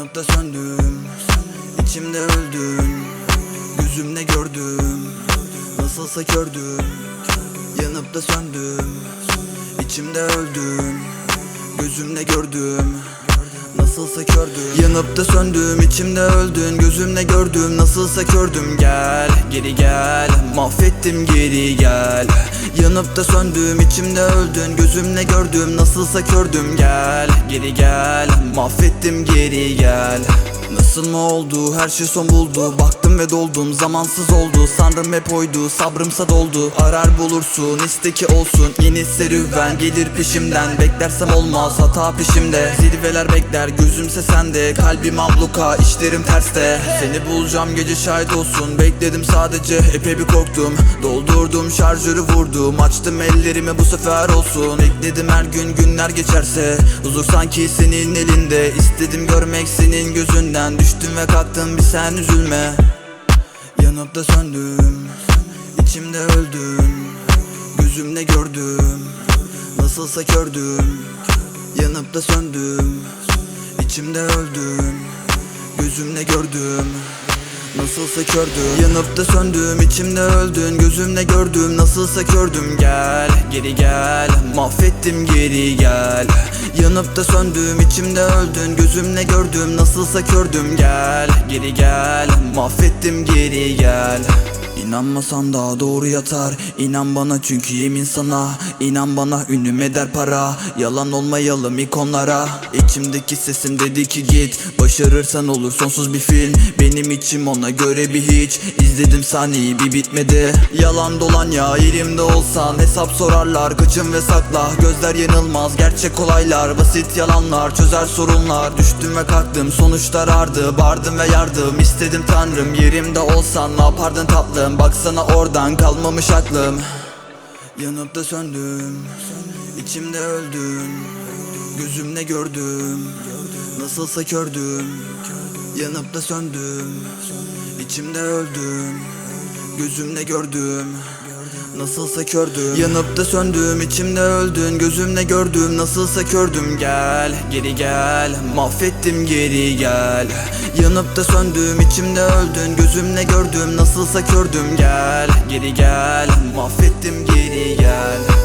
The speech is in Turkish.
Yanıp da söndüm. İçimde öldün Gözümle gördüm. Nasılsa kördüm. Yanıp da söndüm. İçimde öldün Gözümle gördüm Nasılsa kördüm. Yanıp da söndüm içimde öldün Gözümle gördüm. Nasılsa kördüm Gel geri gel. Mahvettim geri gel. Yanıp da söndüm içimde öldün Gözümle gördüm. Nasılsa kördüm Gel geri gel. Mahvettim geri gel Nasıl mı oldu? Her şey son buldu. Baktım ve doldum. Zamansız oldu. Sanrım hep oydu. Sabrımsa doldu. Arar bulursun. İsteki olsun. Yeni serüven gelir peşimden. Beklersem olmaz. Hata peşimde. Zirveler bekler. Gözümse sende. Kalbim abluka. İşlerim terste. Seni bulacağım gece şahit olsun. Bekledim sadece. Epey bir korktum. Doldurdum şarjörü vurdum. Açtım ellerimi bu sefer olsun. Bekledim her gün günler geçerse. Huzur sanki senin elinde. İstedim görmek senin gözünden Düştüm ve kalktım bir sen üzülme. Yanıp da söndüm İçimde öldün Gözümle gördüm Nasılsa kördüm. Yanıp da söndüm İçimde öldün Gözümle gördüm Nasılsa kördüm Yanıp da söndüm içimde öldün Gözümle gördüm nasılsa kördüm. Gel geri gel Mahvettim geri gel. Yanıp da söndüm içimde öldün Gözümle gördüm nasılsa kördüm. Gel geri gel Mahvettim geri gel İnanmasan da doğru yatar. İnan bana çünkü yemin sana. İnan bana ünlüm eder para. Yalan olmayalım ikonlara İçimdeki sesim dedi ki git. Başarırsan olur sonsuz bir film. Benim içim ona göre bir hiç. İzledim sahneyi bir bitmedi. Yalan dolan ya elimde olsan Hesap sorarlar kaçın ve sakla. Gözler yanılmaz gerçek olaylar. Basit yalanlar çözer sorunlar. Düştüm ve kalktım sonuçlar ardı. Bardım ve yardım istedim tanrım. Yerimde olsan ne yapardın tatlım Baksana oradan kalmamış aklım. Yanıp da söndüm. İçimde öldün Gözümle gördüm. Nasılsa kördüm. Yanıp da söndüm. İçimde öldün Gözümle gördüm Nasılsa kördüm. Yanıp da söndüm içimde öldün Gözümle gördüm. Nasılsa kördüm Gel geri gel. Mahvettim geri gel. Yanıp da söndüm içimde öldün Gözümle gördüm. Nasılsa kördüm Gel geri gel. Mahvettim geri gel